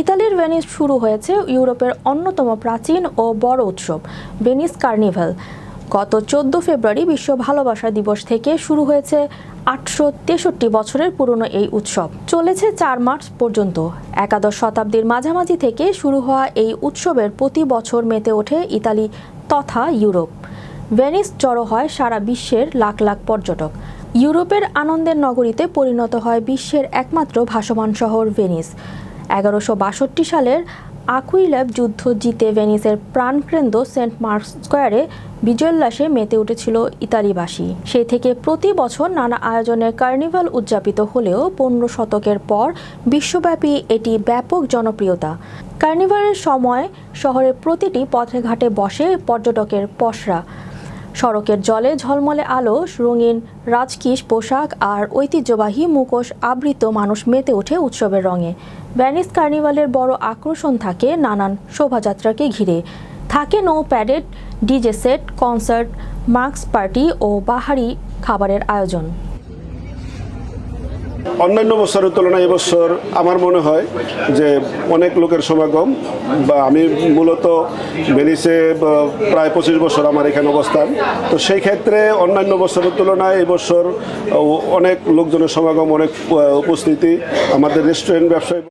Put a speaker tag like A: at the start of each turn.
A: ইতালির ভেনিস শুরু হয়েছে ইউরোপের অন্যতম প্রাচীন ও বড় উৎসব, ভেনিস কার্নিভাল। গত চোদ্দ ফেব্রুয়ারি বিশ্ব ভালোবাসা দিবস থেকে শুরু হয়েছে আটশো তেষট্টি বছরের পুরনো এই উৎসব। চলেছে চার মার্চ পর্যন্ত। একাদশ শতাব্দীর মাঝামাঝি থেকে শুরু হওয়া এই উৎসবের প্রতি বছর মেতে ওঠে ইতালি তথা ইউরোপ। ভেনিস জড়ো হয় সারা বিশ্বের লাখ লাখ পর্যটক। ইউরোপের আনন্দের নগরীতে পরিণত হয় বিশ্বের একমাত্র ভাসমান শহর ভেনিস। এগারোশো বাষট্টি সালের আকুইল্যাব যুদ্ধ জিতে ভেনিসের প্রাণকেন্দ্র সেন্ট মার্ক স্কোয়ারে বিজয়োল্লাসে মেতে উঠেছিল ইতালিবাসী। সেই থেকে প্রতি বছর নানা আয়োজনে কার্নিভাল উদযাপিত হলেও পনেরো শতকের পর বিশ্বব্যাপী এটি ব্যাপক জনপ্রিয়তা। কার্নিভালের সময় শহরের প্রতিটি পথে ঘাটে বসে পর্যটকের পসরা। সড়কের জলে ঝলমলে আলো, রঙিন রাজকিস পোশাক আর ঐতিহ্যবাহী মুখোশ আবৃত মানুষ মেতে ওঠে উৎসবের রঙে। ভ্যানিস কার্নিভালের বড় আকর্ষণ থাকে নানান শোভাযাত্রাকে ঘিরে। থাকে no parade DJ set, concert, mask party ও বাহারি খাবারের আয়োজন।
B: অন্যান্য বছরের তুলনায় এবছর আমার মনে হয় যে অনেক লোকের সমাগম বা আমি মূলত বেনিসে প্রায় পঁচিশ বছর আমার এখানে অবস্থান। তো সেই ক্ষেত্রে অন্যান্য বছরের তুলনায় এবছর অনেক লোকজনের সমাগম, অনেক উপস্থিতি আমাদের রেস্টুরেন্ট ব্যবসায়ী